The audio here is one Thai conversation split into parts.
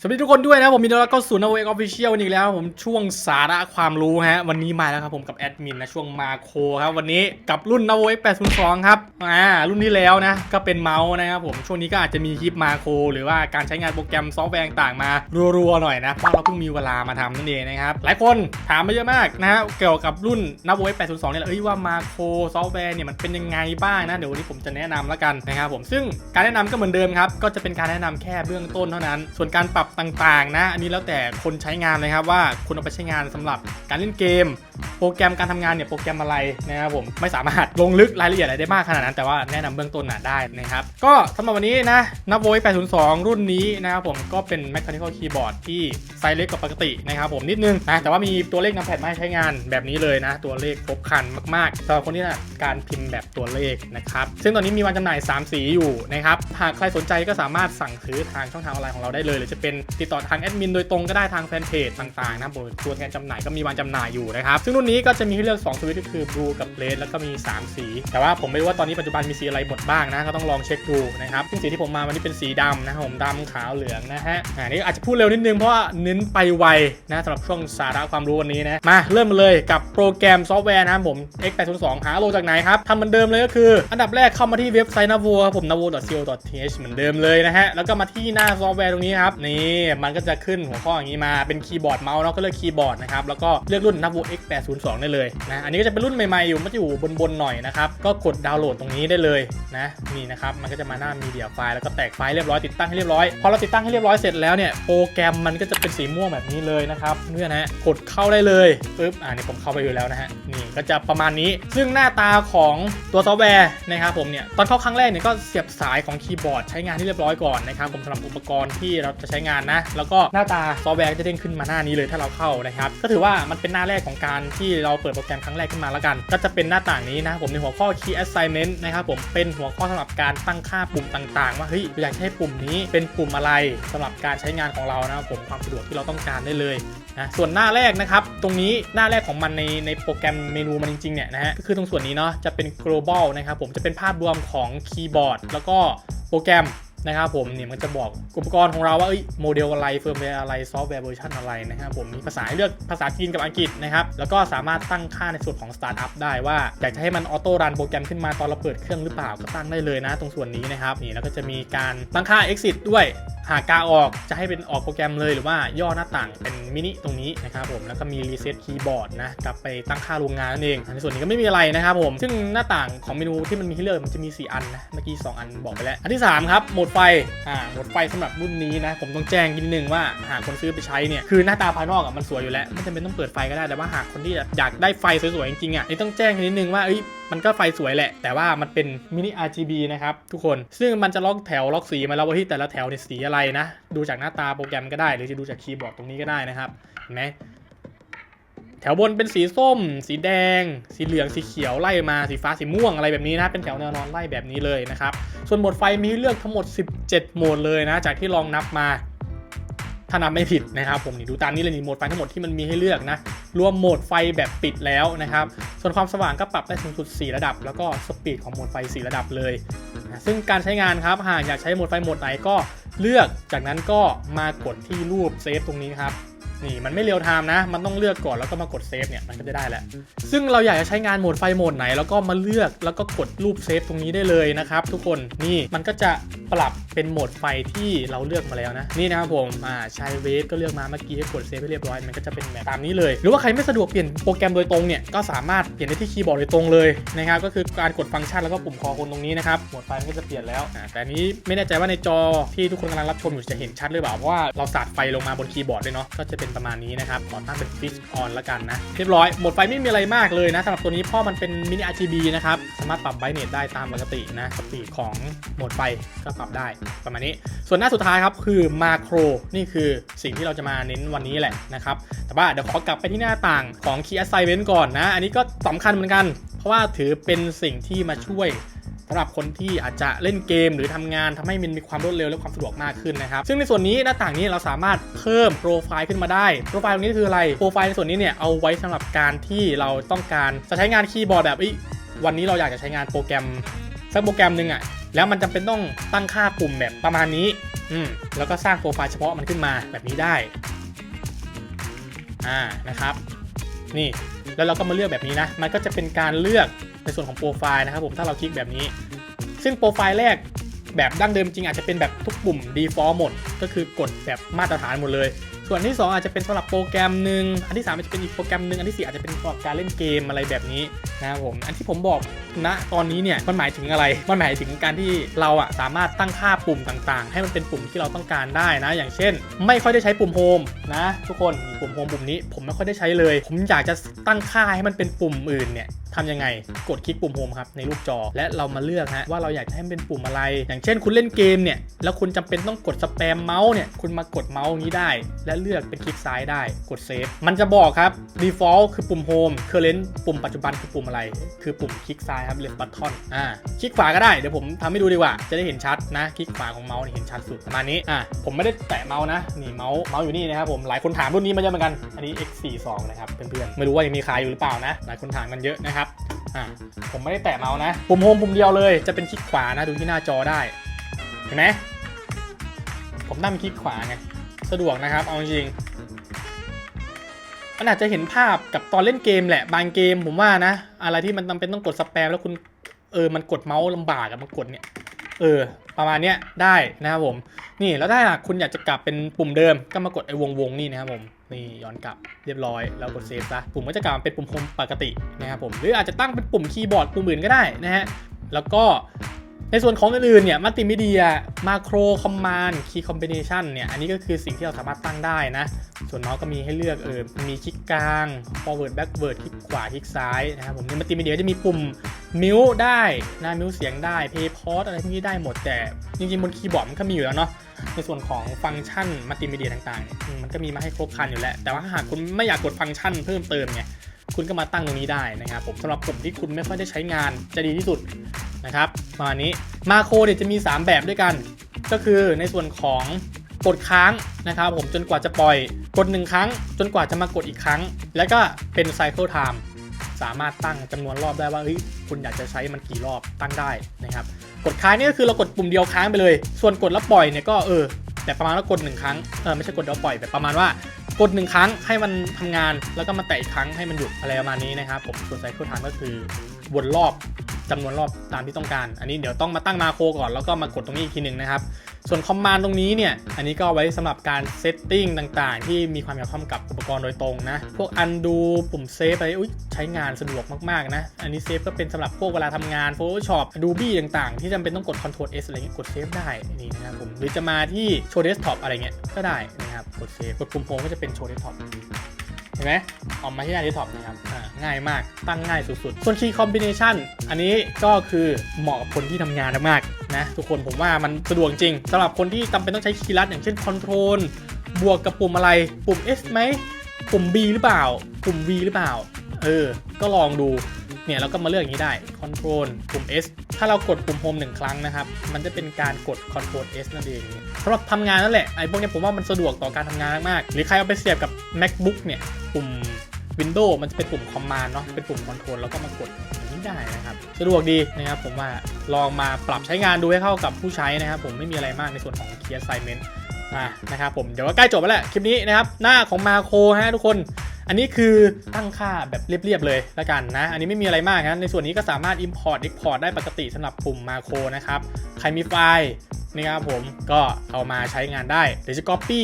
สวัสดีทุกคนด้วยนะผมมีนแล้วก็ศูนย์นวเอกออฟฟิเชียลอีกแล้วผมช่วงสาระความรู้ฮะวันนี้มาแล้วครับผมกับแอดมินนะช่วงมาโคครับวันนี้กับรุ่นนวเอก802ครับอ่ารุ่นที่แล้วนะก็เป็นเมาส์นะครับผมช่วงนี้ก็อาจจะมีคลิปมาโคหรือว่าการใช้งานโปรแกรมซอฟต์แวร์ต่างมารัวๆหน่อยนะเพราะเราเพิ่งมีเวลามาทำนั่นเองนะครับหลายคนถามมาเยอะมากนะฮะเกี่ยวกับรุ่นนวเอก802เนี่ยเอ้ยว่ามาโคซอฟต์แวร์เนี่ยมันเป็นยังไงบ้างนะเดี๋ยววันนี้ผมจะแนะนำแล้วกันนะครับผมซึ่งการแนะนำก็เหมือนเดิมครับก็จะเป็นการแนะนำแค่เบื้องต้นเท่านั้น ส่วนการปรับต่างๆนะ อันนี้แล้วแต่คนใช้งานเลยครับว่าคุณเอาไปใช้งานสำหรับการเล่นเกม โปรแกรมการทำงานเนี่ยโปรแกรมอะไรนะครับผมไม่สามารถลงลึกรายละเอียดอะไรได้มากขนาดนั้น แต่ว่าแนะนำเบื้องต้นน่ะได้นะครับ ก็สำหรับวันนี้นะนับโวย802 รุ่นนี้นะครับผมก็เป็น mechanical keyboard ที่ไซส์เล็กกว่าปกตินะครับผมนิดนึงนะแต่ว่ามีตัวเลขนำแพดมาให้ใช้งานแบบนี้เลยนะ ตัวเลขครบคันมากๆสำหรับคนที่นัดการพิมพ์แบบตัวเลขนะครับซึ่งตอนนี้มีวางจำหน่าย 3 สีอยู่นะครับหากใครสนใจก็สามารถสั่งซื้อทางช่องทางออนไลน์ของเราได้เลย หรือจะเป็นติดต่อทางแอดมินโดยตรงก็ได้ทางแฟนเพจต่างๆนะครับผมตัวแทนจำหน่ายก็มีวางจำหน่ายอยู่นะครับซึ่งรุ่นนี้ก็จะมีให้เลือก2สวิตช์ก็คือ blue กับ red แล้วก็มี 3 สี แต่ว่าผมไม่รู้ว่าตอนนี้ปัจจุบันมีสีอะไรหมดบ้างนะก็ต้องลองเช็คดูนะครับซึ่งสีที่ผมมาวันนี้เป็นสีดำนะครับผมดำขาวเหลืองนะฮะอันนี้อาจจะพูดเร็วนิดนึงเพราะว่าเน้นไปไวนะสำหรับช่วงสาระความรู้วันนี้นะมาเริ่มเลยกับโปรแกรมซอฟต์แวร์นะครับผม x802 หาโลจากไหนครับทำเหมือนเดิมเลยก็คือ อันดับแรกเข้ามาที่เว็บไซต์ navo ครับผม navo.co.th เหมือนเดิมเลยนะฮะแล้วก็มาที่หน้าซอฟต์แวร์ตรงนี้ครับนี่มันก็จะขึ้นหัวข้ออย่างนี้มาเป็นคีย์บอร์ดเมาส์เนาะก็เลือกคีย์บอร์ดนะครับแล้วก็เลือกรุ่น navo x802 ได้เลยนะอันนี้ก็จะเป็นรุ่นใหม่ๆอยู่มันจะอยู่บนๆหน่อยนะครับก็กดดาวน์โหลดตรงนี้ได้เลยนะนี่นะครับมันก็จะมาหน้ามีเดียไฟล์แล้วก็แตกไฟล์เรียบร้อยติดตั้งให้เรียบร้อยพอเราติดตั้งให้เรียบร้อยเสร็จแล้วเนี่ยโปรแกรมมันก็จะเป็นสีม่วงแบบนี้เลยนะครับเพื่อนะฮะกดเข้าได้เลยปึ๊บอ่านี่ผมเข้าไปอยู่แล้วนะฮะนี่ก็จะประมาณนี้ ซึ่งหน้าตาของตัวซอฟต์แวร์นะครับผมเนี่ยตอนเข้าครั้งแรกเนี่ยก็เสียบสายของคีย์บอร์ดใช้งานที่เรียบร้อยก่อนนะครับผมสำหรับอุปกรณ์ที่เราจะใช้งานนะ แล้วก็หน้าตาซอฟต์แวร์จะเด้งขึ้นมาหน้านี้เลยถ้าเราเข้านะครับ ก็ถือว่ามันเป็นหน้าแรกของการที่เราเปิดโปรแกรมครั้งแรกขึ้นมาแล้วกัน ก็จะเป็นหน้าต่างนี้นะครับผมในหัวข้อ key assignment นะครับผมเป็นหัวข้อสำหรับการตั้งค่าปุ่มต่างๆ ว่าเฮ้ยอยากให้ปุ่มนี้เป็นปุ่มอะไรสำหรับการใช้งานของเรานะครับผมความสะดวกที่เราต้องการได้เลยนะส่วนหน้าแรกนะครับตรงนี้หน้าแรกของมันในในโปรแกรมเมนูมันจริงๆเนี่ยนะฮะก็คือตรงส่วนนี้เนาะจะเป็น global นะครับผมจะเป็นภาพรวมของคีย์บอร์ดแล้วก็โปรแกรม นะครับผมเนี่ยมันจะบอกอุปกรณ์ของเราว่าเอ้ยโมเดลอะไรเฟิร์มแวร์อะไรซอฟต์แวร์เวอร์ชันอะไรนะครับผมมีภาษาเลือกภาษาจีนกับอังกฤษนะครับแล้วก็สามารถตั้งค่าในส่วนของสตาร์ทอัพได้ว่าอยากจะให้มันออโต้รันโปรแกรมขึ้นมาตอนเราเปิดเครื่องหรือเปล่าก็ตั้งได้เลยนะ ตรงส่วนนี้นะครับนี่แล้วก็จะมีการตั้งค่า exit ด้วย หากกาออกจะให้เป็นออกโปรแกรมเลยหรือว่าย่อหน้าต่างเป็นมินิตรงนี้นะครับผมแล้วก็มีรีเซ็ตคีย์บอร์ดนะกลับไปตั้งค่าโรงงานนั่นเองในส่วนนี้ก็ไม่มีอะไรนะครับผมซึ่งหน้าต่างของเมนูที่มันมีให้เลือกมันจะมี 4 อันนะเมื่อกี้ 2 อันบอกไปแล้ว อันที่ 3 ครับโหมดไฟอ่าโหมดไฟสำหรับรุ่นนี้นะผมต้องแจ้งนิดนึงว่าหากคนซื้อไปใช้เนี่ยคือหน้าตาภายนอกอะมันสวยอยู่แล้วไม่จำเป็นต้องเปิดไฟก็ได้แต่ว่าหากคนที่อยากได้ไฟสวยๆจริงๆอะนี่ต้องแจ้งนิดนึงว่าเอ้ยมันก็ไฟสวยแหละ แต่ว่ามันเป็นมินิ RGB นะครับทุกคน ซึ่งมันจะล็อกแถวล็อกสีมาแล้วว่าที่แต่ละแถวเนี่ยสีอะไรนะ ดูจากหน้าตาโปรแกรมก็ได้ หรือจะดูจากคีย์บอร์ดตรงนี้ก็ได้นะครับ เห็นไหมแถวบนเป็นสีส้ม สีแดง สีเหลืองสีเขียวไล่มาสีฟ้าสีม่วงอะไรแบบนี้นะเป็นแถวแนวนอนไล่แบบนี้เลยนะครับส่วนโหมดไฟมีเลือกทั้งหมด 17 โหมดเลยนะ จากที่ลองนับมา ถ้านับไม่ผิดนะครับผมนี่ดูตามนี้เลยนี่โหมดไฟทั้งหมดที่มันมีให้เลือกนะรวมโหมดไฟแบบปิดแล้วนะครับ ส่วนความสว่างก็ปรับได้สูงสุด 4 ระดับ แล้วก็สปีดของโหมดไฟ 4 ระดับเลยนะซึ่งการใช้งานครับหากอยากใช้โหมดไฟโหมดไหนก็เลือกจากนั้นก็มากดที่รูปเซฟตรงนี้ครับนี่มันไม่เรียวไทม์นะ มันต้องเลือกก่อนแล้วก็มากดเซฟเนี่ยมันก็จะได้แหละ ซึ่งเราอยากจะใช้งานโหมดไฟโหมดไหน แล้วก็มาเลือกแล้วก็กดรูปเซฟตรงนี้ได้เลยนะครับทุกคนนี่มันก็จะปรับ เป็นโหมดไฟที่เราเลือกมาแล้วนะ นี่นะครับผมอ่าใช้เวฟก็เลือกมาเมื่อกี้ให้กดเซฟให้เรียบร้อยมันก็จะเป็นแบบตามนี้เลย หรือว่าใครไม่สะดวกเปลี่ยนโปรแกรมโดยตรงเนี่ยก็สามารถเปลี่ยนได้ที่คีย์บอร์ดโดยตรงเลยนะครับก็คือการกดฟังก์ชันแล้วก็ปุ่มคอคนตรงนี้นะครับโหมดไฟมันก็จะเปลี่ยนแล้วแต่นี้ไม่แน่ใจว่าในจอที่ทุกคนกำลังรับชมอยู่จะเห็นชัดหรือเปล่าเพราะว่าเราสาดไฟลงมาบนคีย์บอร์ดด้วยเนาะก็จะเป็นประมาณนี้นะครับขอตั้งเป็นฟิชออนละกันนะเรียบร้อยโหมดไฟไม่มีอะไรมากเลยนะสำหรับตัวนี้เพราะมันเป็นมินิ RGB นะครับสามารถปรับไบรท์เนตได้ตามปกตินะสปีดของโหมดไฟก็ปรับได้ประมาณนี้ ส่วนหน้าสุดท้ายครับคือมาโครนี่คือสิ่งที่เราจะมาเน้นวันนี้แหละนะครับ แต่ว่าเดี๋ยวขอกลับไปที่หน้าต่างของ Key Assignment ก่อนนะ อันนี้ก็สำคัญเหมือนกัน เพราะว่าถือเป็นสิ่งที่มาช่วยสำหรับคนที่อาจจะเล่นเกมหรือทำงานทำให้มันมีความรวดเร็วและความสะดวกมากขึ้นนะครับ ซึ่งในส่วนนี้หน้าต่างนี้เราสามารถเพิ่มโปรไฟล์ขึ้นมาได้ โปรไฟล์ตรงนี้คืออะไร โปรไฟล์ในส่วนนี้เนี่ยเอาไว้สำหรับการที่เราต้องการจะใช้งานคีย์บอร์ดแบบอ้ยวันนี้เราอยากจะใช้งานโปรแกรมสักโปรแกรมหนึ่งอะ แล้วมันจำเป็นต้องตั้งค่าปุ่มแบบประมาณนี้ อืมแล้วก็สร้างโปรไฟล์เฉพาะมันขึ้นมาแบบนี้ได้ อ่า นะครับ นี่ แล้วเราก็มาเลือกแบบนี้นะ มันก็จะเป็นการเลือกในส่วนของโปรไฟล์นะครับผม ถ้าเราคลิกแบบนี้ ซึ่งโปรไฟล์แรกแบบดั้งเดิมจริงอาจจะเป็นแบบทุกปุ่ม default หมด ก็คือกดแบบมาตรฐานหมดเลย ส่วนที่ 2 อาจจะเป็นสำหรับโปรแกรมหนึ่งอันที่ 3 อาจจะเป็นอีกโปรแกรมหนึ่งอันที่ 4 อาจจะเป็นสำหรับการเล่นเกมอะไรแบบนี้นะครับผม อันที่ผมบอกณตอนนี้เนี่ยมันหมายถึงอะไร มันหมายถึงการที่เราอะสามารถตั้งค่าปุ่มต่างๆ ให้มันเป็นปุ่มที่เราต้องการได้นะ อย่างเช่น ไม่ค่อยได้ใช้ปุ่มโฮมนะทุกคนมีปุ่มโฮมปุ่มนี้ผมไม่ค่อยได้ใช้เลย ผมอยากจะตั้งค่าให้มันเป็นปุ่มอื่นเนี่ย ทำยังไง กดคลิกปุ่มโฮมครับในรูปจอ และเรามาเลือกฮะว่าเราอยากให้มันเป็นปุ่มอะไร อย่างเช่นคุณเล่นเกมเนี่ย แล้วคุณจำเป็นต้องกดสแปมเมาส์เนี่ย คุณมากดเมาส์อย่างนี้ได้ และเลือกเป็นคลิกซ้ายได้ กดเซฟ มันจะบอกครับ default คือปุ่ม home current ปุ่มปัจจุบันคือปุ่มอะไร คือปุ่มคลิกซ้ายครับ left button อ่า คลิกขวาก็ได้ เดี๋ยวผมทำให้ดูดีกว่า จะได้เห็นชัดนะ คลิกขวาของเมาส์เนี่ยเห็นชัดสุดประมาณนี้ อ่าผมไม่ได้แตะเมาส์นะ นี่เมาส์ เมาส์อยู่นี่นะครับผม หลายคนถามรุ่นนี้มาเยอะเหมือนกัน อันนี้ X42 นะครับ เพื่อนๆ ไม่รู้ว่ายังมีขายอยู่หรือเปล่านะ หลายคนถามกันเยอะนะครับอ่าผมไม่ได้แตะเมาส์นะปุ่ม home ปุ่มเดียวเลยจะเป็นคลิกขวานะดูที่หน้าจอได้เห็นไหมผมตั้งคลิกขวาไงสะดวกนะครับเอาจริงๆมันอาจจะเห็นภาพกับตอนเล่นเกมแหละบางเกมผมว่านะ อะไรที่มันจำเป็นต้องกดสแปมแล้วคุณเออมันกดเมาส์ลำบากอะมันกดเนี่ย เออ ประมาณเนี้ยได้นะครับผม นี่แล้วถ้าหากคุณอยากจะกลับเป็นปุ่มเดิมก็มากดไอ้วงวงนี่นะครับผมนี่ย้อนกลับเรียบร้อยแล้วกดเซฟซะปุ่มก็จะกลับมาเป็นปุ่มโฮมปกตินะครับผมหรืออาจจะตั้งเป็นปุ่มคีย์บอร์ดปุ่มอื่นก็ได้นะฮะแล้วก็ในส่วนของอื่นๆเนี่ยมัลติมีเดียมาโครคอมมานด์คีย์คอมบิเนชันเนี่ยอันนี้ก็คือสิ่งที่เราสามารถตั้งได้นะ ส่วนเมาส์ก็มีให้เลือกเออมีคลิกกลาง forward backward คลิกขวาคลิกซ้ายนะครับผมในมัลติมีเดียจะมีปุ่ม มิวได้นะมิวเสียงได้ play pause อะไรพวกนี้ได้หมดแต่จริงๆ บนคีย์บอร์ดมันก็มีอยู่แล้วเนาะในส่วนของฟังก์ชันมัลติมีเดียต่างๆ มันก็มีมาให้ครบครันอยู่แล้ว แต่ว่าหากคุณไม่อยากกดฟังก์ชันเพิ่มเติมเนี่ยคุณก็มาตั้งตรงนี้ได้นะครับผมสำหรับกลุ่มที่คุณไม่ค่อยได้ใช้งานจะดีที่สุดนะครับประมาณนี้มาโครเนี่ยจะมี 3 แบบด้วยกัน ก็คือในส่วนของกดค้างนะครับผมจนกว่าจะปล่อย กด 1 ครั้ง จนกว่าจะมากดอีกครั้ง แล้วก็เป็น Cycle Time สามารถตั้งจำนวนรอบได้ว่าเฮ้ยคุณอยากจะใช้มันกี่รอบตั้งได้นะครับ กดค้างนี่ก็คือเรากดปุ่มเดียวค้างไปเลย ส่วนกดแล้วปล่อยเนี่ยก็เออแต่ประมาณว่ากด1ครั้งเออไม่ใช่กดแล้วปล่อยแบบประมาณว่ากด1ครั้งให้มันทำงานแล้วก็มาแตะอีกครั้งให้มันหยุดอะไรประมาณนี้นะครับผมส่วน Cycle Time ก็คือวนรอบจำนวนรอบตามที่ต้องการ อันนี้เดี๋ยวต้องมาตั้งมาโครก่อนแล้วก็มากดตรงนี้อีกทีหนึ่งนะครับ ส่วนคอมมานด์ตรงนี้เนี่ย อันนี้ก็ไว้สำหรับการเซตติ้งต่างๆ ที่มีความเกี่ยวข้องกับอุปกรณ์โดยตรงนะ พวก undo ปุ่มเซฟอะไรอุ้ยใช้งานสะดวกมากๆนะ อันนี้เซฟก็เป็นสำหรับพวกเวลาทำงาน Photoshop Adobe ต่างๆ ที่จำเป็นต้องกด Ctrl S อะไรเงี้ยกดเซฟได้นี่นะครับผมหรือจะมาที่โชว์เดสก์ท็อปอะไรเงี้ยก็ได้นะครับกดเซฟกดปุ่มโฮมก็จะเป็นโชว์เดสก์ท็อป เห็นไหมออกมาที่หน้าเดสก์ท็อปนะครับอ่าง่ายมาก ตั้งง่ายสุดๆ ส่วน Key Combination อันนี้ก็คือเหมาะกับคนที่ทำงานมากๆนะทุกคนผมว่ามันสะดวกจริงสำหรับคนที่จำเป็นต้องใช้คีย์ลัดอย่างเช่น Control บวกกับปุ่มอะไร ปุ่ม S ไหม ปุ่ม B หรือเปล่า ปุ่ม V หรือเปล่า เออ ก็ลองดู เนี่ยเราก็มาเลือกอย่างนี้ได้ Control ปุ่ม S ถ้าเรากดปุ่ม Home หนึ่งครั้งนะครับ มันจะเป็นการกด Control S นั่นเองสำหรับทำงานนั่นแหละ ไอ้พวกนี้ผมว่ามันสะดวกต่อการทำงานมากๆ หรือใครเอาไปเสียบกับ MacBook เนี่ย ปุ่ม Windows มันจะเป็นปุ่ม Command เนาะ เป็นปุ่ม Control แล้วก็มากดอย่างนี้ได้นะครับ สะดวกดีนะครับผมว่า ลองมาปรับใช้งานดูให้เข้ากับผู้ใช้นะครับ ผมไม่มีอะไรมากในส่วนของ Key Assignment อะนะครับผม เดี๋ยวก็ใกล้จบแล้วแหละ คลิปนี้นะครับ หน้าของมาโครฮะทุกคน อันนี้คือตั้งค่าแบบเรียบๆเลยละกันนะ อันนี้ไม่มีอะไรมากนะในส่วนนี้ก็สามารถ Import Export ได้ปกติสำหรับปุ่มมาโครนะครับ ใครมีไฟล์นะครับผมก็เอามาใช้งานได้หรือจะ Copy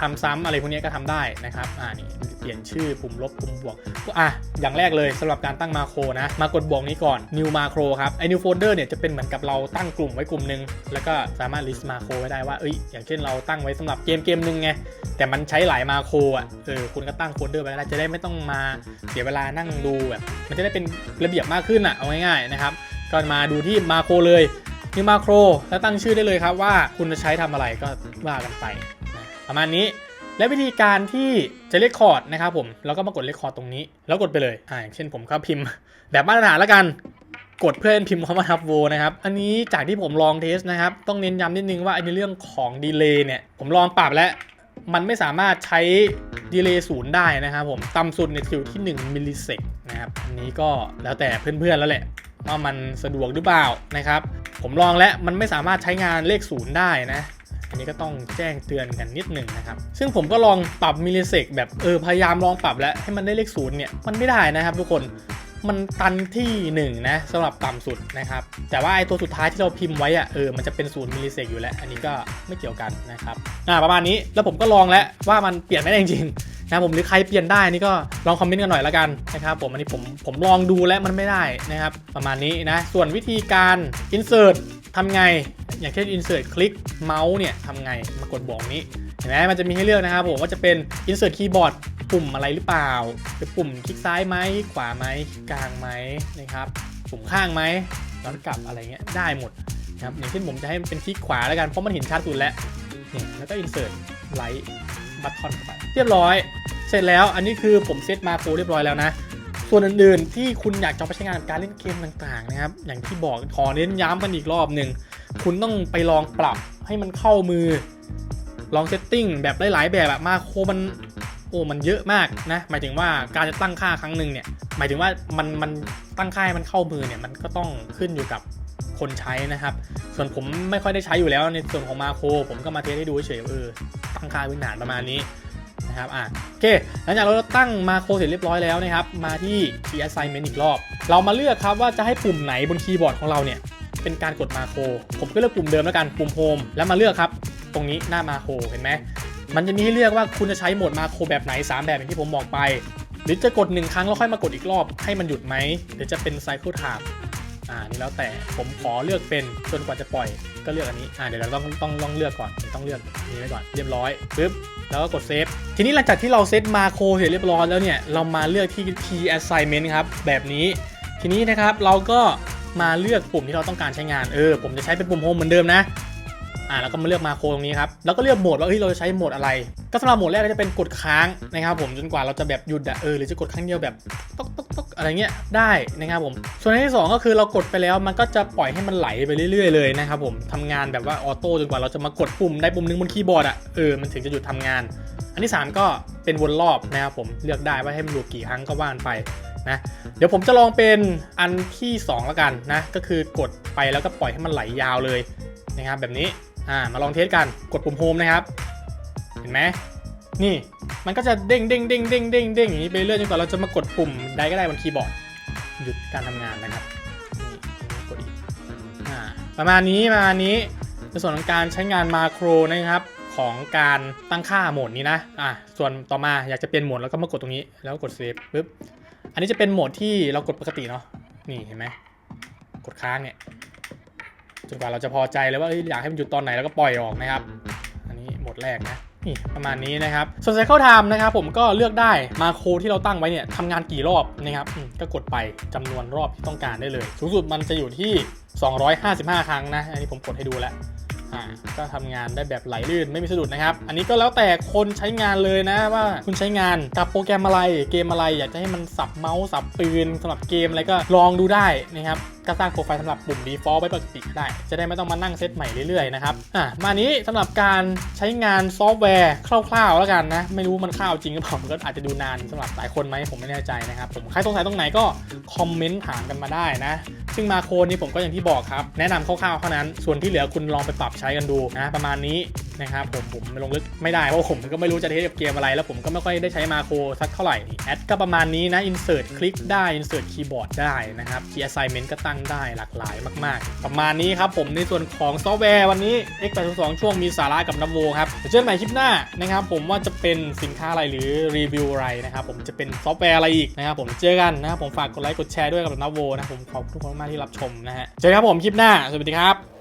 ทำซ้ำอะไรพวกนี้ก็ทำได้นะครับอ่านี่ เปลี่ยนชื่อปุ่มลบปุ่มบวกก็อะอย่างแรกเลยสำหรับการตั้งมาโครนะมากดบวกนี้ก่อน New Macro ครับไอ้ New Folder เนี่ยจะเป็นเหมือนกับเราตั้งกลุ่มไว้กลุ่มหนึ่งแล้วก็สามารถ list มาโครไว้ได้ว่าเอ้ยอย่างเช่นเราตั้งไว้สำหรับเกมเกมหนึ่งไงแต่มันใช้หลายมาโครอะเออคุณก็ตั้งโฟลเดอร์ไปได้จะได้ไม่ต้องมาเสียเวลานั่งดูแบบมันจะได้เป็นระเบียบมากขึ้นอะเอาง่ายๆนะครับก็มาดูที่มาโครเลยนี่มาโครแล้วตั้งชื่อได้เลยครับว่าคุณจะใช้ทำอะไรก็ว่ากันไปประมาณนี้ และวิธีการที่จะเลคคอร์ดนะครับผมแล้วก็มากดเลคคอร์ดตรงนี้ แล้วกดไปเลยอ่าอย่างเช่นผมก็พิมพ์แบบมาตรฐานแล้วกันกดเพื่อนพิมพ์คำว่าทับโวนะครับ อันนี้จากที่ผมลองเทสนะครับ ต้องเน้นย้ำนิดนึงว่าในเรื่องของดีเลย์เนี่ย ผมลองปรับแล้ว มันไม่สามารถใช้ดีเลย์ศูนย์ได้นะครับผม ต่ำสุดเนี่ยอยู่ที่ 1 มิลลิเซกนะครับ อันนี้ก็แล้วแต่เพื่อนๆแล้วแหละ ว่ามันสะดวกหรือเปล่านะครับ ผมลองแล้วมันไม่สามารถใช้งานเลขศูนย์ได้นะ อันนี้ก็ต้องแจ้งเตือนกันนิดหนึ่งนะครับ ซึ่งผมก็ลองปรับมิลลิเซกแบบเออพยายามลองปรับแล้วให้มันได้เลขศูนย์เนี่ยมันไม่ได้นะครับทุกคนมันตันที่1นะสำหรับต่ำสุดนะครับ แต่ว่าไอตัวสุดท้ายที่เราพิมพ์ไว้อะเออมันจะเป็นศูนย์มิลลิเซกอยู่แล้ว อันนี้ก็ไม่เกี่ยวกันนะครับอ่าประมาณนี้แล้วผมก็ลองแล้วว่ามันเปลี่ยนไม่ได้จริงๆนะผมหรือใครเปลี่ยนได้นี่ก็ลองคอมเมนต์กันหน่อยละกันนะครับผมอันนี้ผมผมลองดูแล้วมันไม่ได้นะครับ ประมาณนี้นะส่วนวิธีการ insert ทำไง อย่างเช่น insert คลิกเมาส์เนี่ยทำไง มากดบอกนี้ เห็นไหมมันจะมีให้เลือกนะครับผมว่าจะเป็น insert keyboard ปุ่มอะไรหรือเปล่าเป็นปุ่มคลิกซ้ายไหมคลิกขวาไหมคลิกกลางไหมนะครับ ปุ่มข้างไหมย้อนกลับอะไรเงี้ยได้หมดนะครับอย่างเช่นผมจะให้มันเป็นคลิกขวาแล้วกันเพราะมันเห็นชัดสุดแล้วนี่แล้วก็ insert light button เข้าไปเรียบร้อย เสร็จแล้วอันนี้คือผมเซตมาโครเรียบร้อยแล้วนะ ส่วนอื่นๆ ที่คุณอยากจะไปใช้งานการเล่นเกมต่างๆนะครับ อย่างที่บอกขอเน้นย้ำกันอีกรอบหนึ่ง คุณต้องไปลองปรับให้มันเข้ามือ ลองเซตติ้งแบบหลายๆ แบบอะมาโคมันโอ้มันเยอะมากนะ หมายถึงว่าการจะตั้งค่าครั้งหนึ่งเนี่ย หมายถึงว่ามันมันตั้งค่าให้มันเข้ามือเนี่ย มันก็ต้องขึ้นอยู่กับคนใช้นะครับ ส่วนผมไม่ค่อยได้ใช้อยู่แล้วในส่วนของมาโค ผมก็มาเทสให้ดูเฉยๆเออตั้งค่าพื้นฐานประมาณนี้ นะครับอะโอเคหลังจากเราตั้งมาโครเสร็จเรียบร้อยแล้วนะครับมาที่ key assignment อีกรอบ เรามาเลือกครับว่าจะให้ปุ่มไหนบนคีย์บอร์ดของเราเนี่ยเป็นการกดมาโครผมก็เลือกปุ่มเดิมแล้วกันปุ่มโฮมแล้วมาเลือกครับ ตรงนี้หน้ามาโครเห็นไหมมันจะมีให้เลือกว่าคุณจะใช้โหมดมาโครแบบไหน 3 แบบอย่างที่ผมบอกไป หรือจะกด 1 ครั้งแล้วค่อยมากดอีกรอบให้มันหยุดไหมหรือจะเป็นไซเคิลไทม์อ่านี่แล้วแต่ผมขอเลือกเป็นจนกว่าจะปล่อยก็เลือกอันนี้อ่าเดี๋ยวเราต้องต้องต้องเลือกก่อนต้องเลือกนี้ไว้ก่อนเรียบร้อยปึ๊บแล้วก็กดเซฟ ทีนี้หลังจากที่เราเซตมาโคเสร็จเรียบร้อยแล้วเนี่ย เรามาเลือกที่ key assignment ครับ แบบนี้ทีนี้นะครับเราก็มาเลือกปุ่มที่เราต้องการใช้งานเออผมจะใช้เป็นปุ่มโฮมเหมือนเดิมนะ อ่าแล้วก็มาเลือกมาโครตรงนี้ครับแล้วก็เลือกโหมดว่าเฮ้ยเราจะใช้โหมดอะไร ก็สำหรับโหมดแรกก็จะเป็นกดค้างนะครับผมจนกว่าเราจะแบบหยุดอะเออหรือจะกดครั้งเดียวแบบต๊อกต๊อกต๊อกอะไรเงี้ยได้นะครับผม ส่วนอันที่สองก็คือเรากดไปแล้วมันก็จะปล่อยให้มันไหลไปเรื่อยๆเลยนะครับผมทำงานแบบว่าออโต้จนกว่าเราจะมากดปุ่มได้ปุ่มหนึงบนคีย์บอร์ดอะเออมันถึงจะหยุดทำงาน อันที่สามก็เป็นวนรอบนะครับผมเลือกได้ว่าให้มันอยู่กี่ครั้งก็ว่านไปนะเดี๋ยวผมจะลองเป็นอันที่2แล้วกันนะก็คือกดไปแล้วก็ปล่อยให้มันไหลยาวเลยนะครับแบบนี้ อ่ามาลองเทสกันกดปุ่มโฮมนะครับ เห็นไหมนี่มันก็จะเด้งเด้งเด้งเด้งเด้งเด้งอย่างนี้ไปเรื่อยจนกว่าเราจะมากดปุ่มใดก็ได้บนคีย์บอร์ดหยุดการทำงานนะครับนี่กดอีกอ่าประมาณนี้ประมาณนี้ในส่วนของการใช้งานมาโครนะครับของการตั้งค่าโหมดนี้นะอ่าส่วนต่อมาอยากจะเปลี่ยนโหมดแล้วก็มากดตรงนี้แล้วกดเซฟปึ๊บอันนี้จะเป็นโหมดที่เรากดปกติเนาะนี่เห็นไหมกดค้างเนี่ย กว่าเราจะพอใจแล้วว่าเอ้ยอยากให้มันหยุดตอนไหนแล้วก็ปล่อยออกนะครับ อันนี้โหมดแรกนะนี่ประมาณนี้นะครับ ส่วนไซเคิลไทม์นะครับผมก็เลือกได้มาโครที่เราตั้งไว้เนี่ยทำงานกี่รอบนะครับอืมก็กดไปจำนวนรอบที่ต้องการได้เลยสูงสุดมันจะอยู่ที่ 255 ครั้งนะ อันนี้ผมกดให้ดูแล้วอ่าก็ทำงานได้แบบไหลลื่นไม่มีสะดุดนะครับ อันนี้ก็แล้วแต่คนใช้งานเลยนะว่าคุณใช้งานกับโปรแกรมอะไรเกมอะไร อยากจะให้มันสับเมาส์สับปืนสำหรับเกมอะไรก็ลองดูได้นะครับ ก็สร้างโปรไฟล์สำหรับปุ่ม default ไว้ปกติก็ได้ จะได้ไม่ต้องมานั่งเซตใหม่เรื่อยๆนะครับอะมานี้สำหรับการใช้งานซอฟต์แวร์คร่าวๆแล้วกันนะ ไม่รู้มันคร่าวจริงหรือเปล่ามันก็อาจจะดูนานสำหรับหลายคนไหมผมไม่แน่ใจนะครับผมใครสงสัยตรงไหนก็คอมเมนต์ถามกันมาได้นะ ซึ่งมาโคนี้ผมก็อย่างที่บอกครับแนะนำคร่าวๆเท่านั้น ส่วนที่เหลือคุณลองไปปรับใช้กันดูนะประมาณนี้นะครับผมผมลงลึกไม่ได้เพราะผมก็ไม่รู้จะเทสกับเกมอะไร แล้วผมก็ไม่ค่อยได้ใช้มาโครสักเท่าไหร่แอดก็ประมาณนี้นะ insert คลิกได้ insert คีย์บอร์ดได้นะครับ key assignment ก็ตั้งได้หลากหลายมาก ๆ ประมาณนี้ครับผมในส่วนของซอฟต์แวร์วันนี้ X82 ช่วงมีสาระกับนับโวครับเดี๋ยวเจอกันใหม่คลิปหน้านะครับผมว่าจะเป็นสินค้าอะไรหรือรีวิวอะไรนะครับผมจะเป็นซอฟต์แวร์อะไรอีกนะครับผมเจอกันนะครับผมฝากกดไลค์กดแชร์ด้วยกับนับโวนะผมขอบคุณทุกคนมากที่รับชมนะฮะเจอกันครับผมคลิปหน้าสวัสดีครับ